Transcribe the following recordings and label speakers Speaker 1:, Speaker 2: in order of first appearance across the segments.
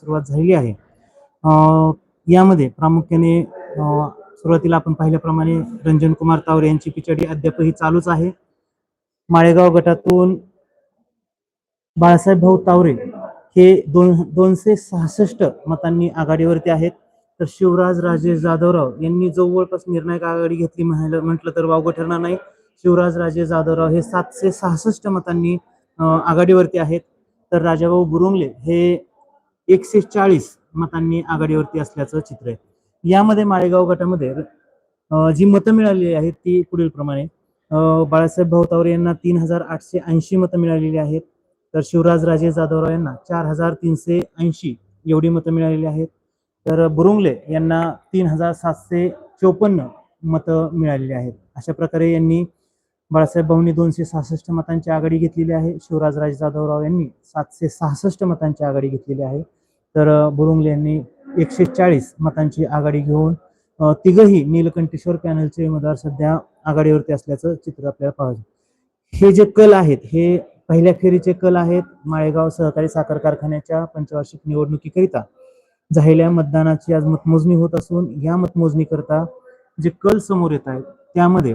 Speaker 1: सुरुवात झालेली आहे. यामध्ये प्रामुख्याने सुरुवातीला आपण पाहिल्याप्रमाणे रंजन कुमार तावरे यांची पिछाडी अद्यापही चालूच आहे. माळेगाव गटातून बाळासाहेब भाऊ तावरे हे दोन दोनशे सहासष्ट मतांनी आघाडीवरती आहेत. तर शिवराज राजे जाधवराव यांनी जवळपास निर्णायक आघाडी घेतली म्हणायला म्हटलं तर वावगं ठरणार नाही. शिवराज राजे जाधवराव हे सातशे सहासष्ट मतांनी आघाडीवरती आहेत. तर राजाभाऊ बुरुंगले हे एकशे चाळीस मतांनी आघाडीवरती असल्याचं चित्र आहे. यामध्ये माळेगाव गटामध्ये जी मतं मिळालेली आहेत ती पुढील प्रमाणे. बाळासाहेब भाऊतावरे यांना तीन हजार आठशे ऐंशी मतं मिळालेली आहेत. तर शिवराज राजे जाधवराव यांना चार हजार तीनशे ऐंशी एवढी मतं मिळालेली आहेत. तर बुरुंगले यांना तीन हजार सातशे चोपन्न मतं मिळालेली आहेत. अशा प्रकारे यांनी बाळासाहेब भाऊंनी दोनशे सहासष्ट मतांची आघाडी घेतलेली आहे. शिवराज राजे जाधवराव यांनी सातशे सहासष्ट मतांची आघाडी घेतलेली आहे. तर बुरुंगले यांनी एकशे चाळीस मतांची आघाडी घेऊन तिघही नीलकंठेश्वर पॅनलचे उमेदवार सध्या आघाडीवरती असल्याचं चित्र आपल्याला पाहायचं हे जे कल आहेत हे पहिल्या फेरीचे कल आहेत. माळेगाव सहकारी साखर कारखान्याच्या पंचवार्षिक निवडणुकीकरिता झालेल्या मतदानाची आज मतमोजणी होत असून या मतमोजणीकरता जे कल समोर येत आहेत त्यामध्ये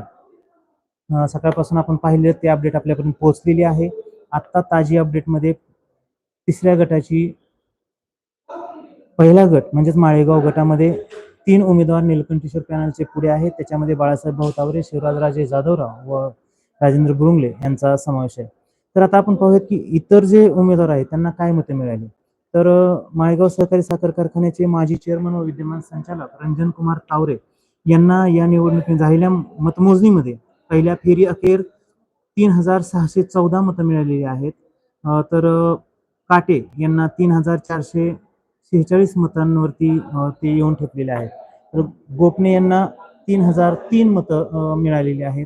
Speaker 1: सकाळपासून आपण पाहिले ते अपडेट आपल्यापर्यंत पोहोचलेली आहे. आत्ता ताजी अपडेटमध्ये तिसऱ्या गटाची पहिला गट म्हणजेच माळेगाव गटामध्ये तीन उमेदवार निलकंठेश्वर पॅनलचे पुढे आहेत. त्याच्यामध्ये बाळासाहेब भाऊ तावरे शिवराजराजे जाधवराव व राजेंद्र बुरुंगले यांचा समावेश आहे. तर आता आपण पाहूयात की इतर जे उमेदवार आहेत त्यांना काय मतं मिळाली? तर माळेगाव सहकारी साखर कारखान्याचे माजी चेअरमन व विद्यमान संचालक रंजन कुमार तावरे यांना या निवडणुकीत झालेल्या मतमोजणीमध्ये पहिल्या फेरी अखेर तीन हजार सहाशे चौदा मतं मिळालेली आहेत. तर काटे यांना तीन हजार चारशे सेहेचाळीस मतांवरती ते येऊन ठेपलेले आहेत. तर गोपने यांना तीन हजार तीन मतं मिळालेली आहेत.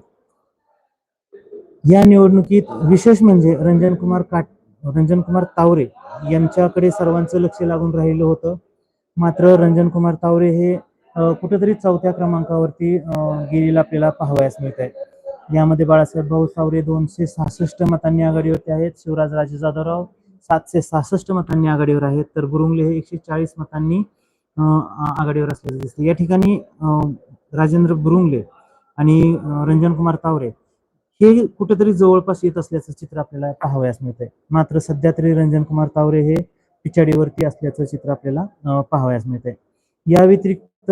Speaker 1: या निवडणुकीत विशेष म्हणजे रंजन कुमार काट रंजन कुमार तावरे यांच्याकडे सर्वांचं लक्ष लागून राहिलं होतं. मात्र रंजन कुमार तावरे हे कुठेतरी चौथ्या क्रमांकावरती गेलेला गेलेलं आपल्याला पाहावयास मिळत आहे यामध्ये बाळासाहेब भाऊ सावरे दोनशे सहासष्ट मतांनी आघाडीवरती आहेत. शिवराज राजे जाधवराव सातशे सहासष्ट मतांनी आघाडीवर आहेत तर बुरुंगले हे एकशे चाळीस मतांनी आघाडीवर असल्याचं दिसतं या ठिकाणी राजेंद्र बुरुंगले आणि रंजन कुमार तावरे हे कुठेतरी जवळपास येत असल्याचं चित्र आपल्याला पाहावयास मिळतंय. मात्र सध्या तरी रंजन कुमार तावरे हे पिछाडीवरती असल्याचं चित्र आपल्याला पाहावयास मिळतंय. या व्यतिरिक्त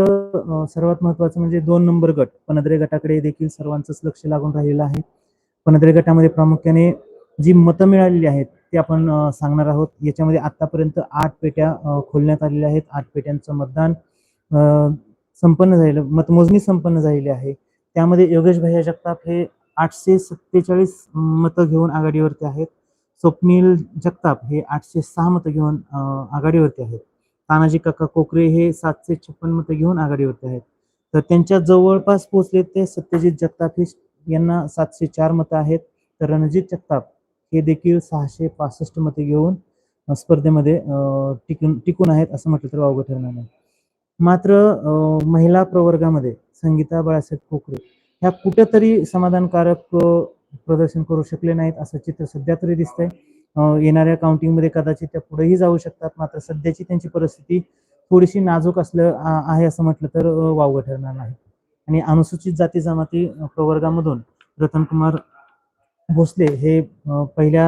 Speaker 1: सर्वात महत्वाचं म्हणजे दोन नंबर गट. पनद्रे गटाकडे देखील सर्वांचंच लक्ष लागून राहिलेलं आहे. पनद्रे गटामध्ये प्रामुख्याने जी मतं मिळालेली आहेत ते आपण सांगणार आहोत. याच्यामध्ये आतापर्यंत आठ पेट्या खोलण्यात आलेल्या आहेत. आठ पेट्यांचं मतदान संपन्न झालेलं मतमोजणी संपन्न झालेली आहे. त्यामध्ये योगेश भैया जगताप हे आठशे सत्तेचाळीस मतं घेऊन आघाडीवरती आहेत. स्वप्नील जगताप हे आठशे सहा मतं घेऊन आघाडीवरती आहेत. तानाजी काका कोकरे हे सातशे छप्पन मतं घेऊन आघाडीवरती आहेत. तर त्यांच्या जवळपास पोहोचले ते सत्यजित जगताप हे यांना सातशे चार मतं आहेत. तर रणजित जगताप हे देखील सहाशे पासष्ट मते घेऊन स्पर्धेमध्ये टिकून टिकून आहेत असं म्हटलं तर वावगं ठरणार नाही. मात्र महिला प्रवर्गामध्ये संगीता बाळासाहेब खोकरे ह्या कुठेतरी समाधानकारक प्रदर्शन करू शकले नाहीत असं चित्र सध्या तरी दिसतंय. येणाऱ्या काउंटिंगमध्ये कदाचित त्या पुढेही जाऊ शकतात मात्र सध्याची त्यांची परिस्थिती थोडीशी नाजूक असलं आहे असं म्हटलं तर वावगं ठरणार नाही. आणि अनुसूचित जाती जमाती प्रवर्गामधून रतनकुमार भोसले हे पहिल्या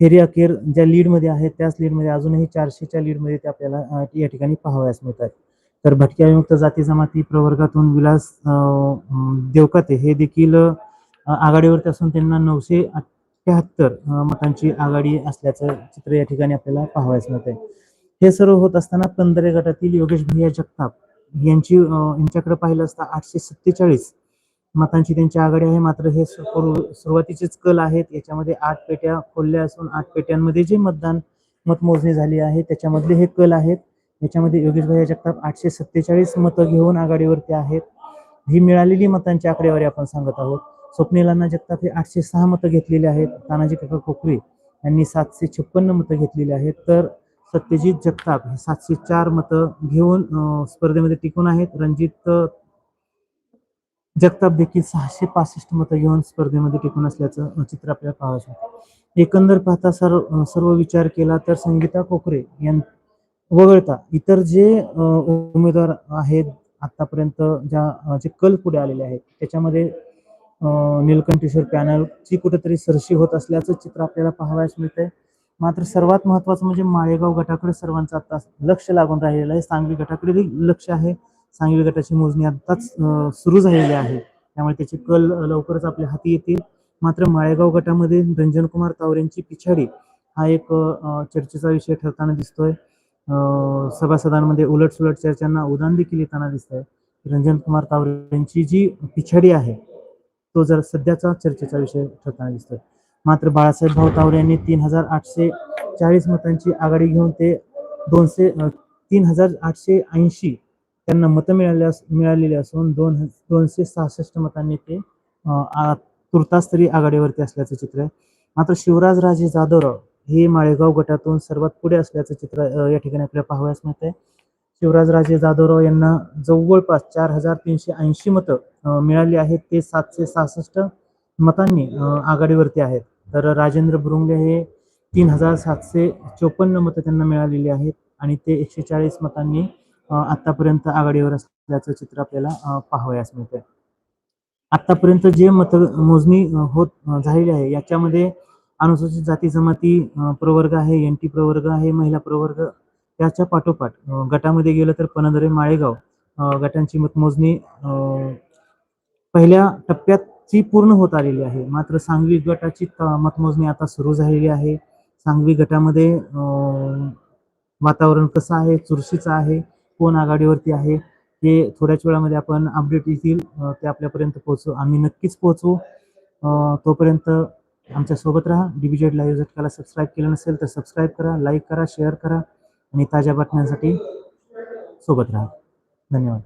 Speaker 1: फेरी अखेर ज्या लीडमध्ये आहेत त्याच लीडमध्ये अजूनही चारशेच्या लीडमध्ये ते आपल्याला या ठिकाणी पाहावयास मिळत आहेत तर भटक्या विमुक्त जाती जमाती प्रवर्गातून विलास देवकाते हे देखील आघाडीवरती असून त्यांना नऊशे अठ्ठ्याहत्तर मतांची आघाडी असल्याचं चित्र या ठिकाणी आपल्याला पाहावयास मिळत आहे हे सर्व होत असताना पंधरे गटातील योगेश भैया जगताप यांची यांच्याकडे पाहिलं असता आठशे सत्तेचाळीस मतांची त्यांची आघाडी आहे. मात्र हे सुरुवातीचेच कल आहेत. याच्यामध्ये आठ पेट्या खोलल्या असून आठ पेट्यांमध्ये जे मतदान मतमोजणी झाली आहे त्याच्यामधले हे कल आहेत. याच्यामध्ये योगेशभाई जगताप आठशे सत्तेचाळीस मतं घेऊन आघाडीवरती आहेत. ही मिळालेली मतांची आकडेवारी आपण सांगत आहोत. स्वप्नीलांना जगताप हे आठशे सहा मतं घेतलेली आहेत. तानाजी काका कोकरे यांनी सातशे छप्पन्न मतं घेतलेली आहेत. तर सत्यजित जगताप हे सातशे चार मतं घेऊन स्पर्धेमध्ये टिकून आहेत. रणजित जगताप देखील सहाशे पासष्ट मतं घेऊन स्पर्धेमध्ये टिकून असल्याचं चित्र आपल्याला पाहायचं आहे. एकंदर पाहता सर्व सर्व विचार केला तर संगीता कोकरे यां वगळता इतर जे उमेदवार आहेत आतापर्यंत ज्या जे कल पुढे आलेले आहेत त्याच्यामध्ये नीलकंठेश्वर नीलकंठेश्वर पॅनलची कुठेतरी सरशी होत असल्याचं चित्र आपल्याला पाहावयास मिळतंय. मात्र सर्वात महत्वाचं म्हणजे माळेगाव गटाकडे सर्वांचं आता लक्ष लागून राहिलेलं आहे. सांगली गटाकडे लक्ष आहे. सांगली गटाची मोजणी आताच सुरू झालेली आहे. त्यामुळे त्याचे कल लवकरच आपल्या हाती येतील. मात्र माळेगाव गटामध्ये रंजनकुमार तावरेंची पिछाडी हा एक चर्चेचा विषय ठरताना दिसतोय. सभासदांमध्ये सभासदांमध्ये उलटसुलट चर्चांना उदान देखील येताना दिसतंय. रंजनकुमार तावरेंची जी पिछाडी आहे तो जर सध्याचा चर्चेचा विषय ठरताना दिसतोय. मात्र बाळासाहेब भाऊ तावरे यांनी तीन हजार आठशे चाळीस मतांची आघाडी घेऊन ते दोनशे तीन हजार आठशे ऐंशी त्यांना मतं मिळाल्यास मिळालेली असून दोन दोनशे सहासष्ट मतांनी ते तुर्तास्तरी तुर्तास तरी आघाडीवरती असल्याचं चित्र आहे. मात्र शिवराजराजे जाधवराव हे माळेगाव गटातून सर्वात पुढे असल्याचं चित्र या ठिकाणी आपल्याला पाहावयास मिळत आहे शिवराजराजे जाधवराव यांना जवळपास चार हजार तीनशे ऐंशी मतं मिळाली आहेत. ते सातशे सहासष्ट मतांनी आघाडीवरती आहेत. तर राजेंद्र बुरुंगे हे तीन हजार सातशे चोपन्न मतं त्यांना मिळालेली आहेत आणि ते एकशे चाळीस मतांनी आतापर्यंत आघाडीवर असल्याचं चित्र आपल्याला पाहावयास मिळतंय. आतापर्यंत जे मत मोजणी होत झालेली आहे याच्यामध्ये अनुसूचित जाती जमाती प्रवर्ग आहे एन टी प्रवर्ग आहे महिला प्रवर्ग त्याच्या पाठोपाठ गटामध्ये गेलं तर पनदरे माळेगाव गटांची मतमोजणी पहिल्या टप्प्यातची पूर्ण होत आलेली आहे. मात्र सांगवी गटाची मतमोजणी आता सुरू झालेली आहे. सांगवी गटामध्ये वातावरण कसं आहे चुरशीचं आहे कोण आघाडीवरती आहे हे थोड्याच वेळामध्ये आपण अपडेट येतील. ते आपल्यापर्यंत पोहोचू. आम्ही नक्कीच पोहोचू. तोपर्यंत आमच्यासोबत राहा. डीबीजेड लाईव्ह झटकाला सबस्क्राईब केलं नसेल तर सबस्क्राईब करा लाईक करा शेअर करा आणि ताज्या बातम्यांसाठी सोबत राहा. धन्यवाद.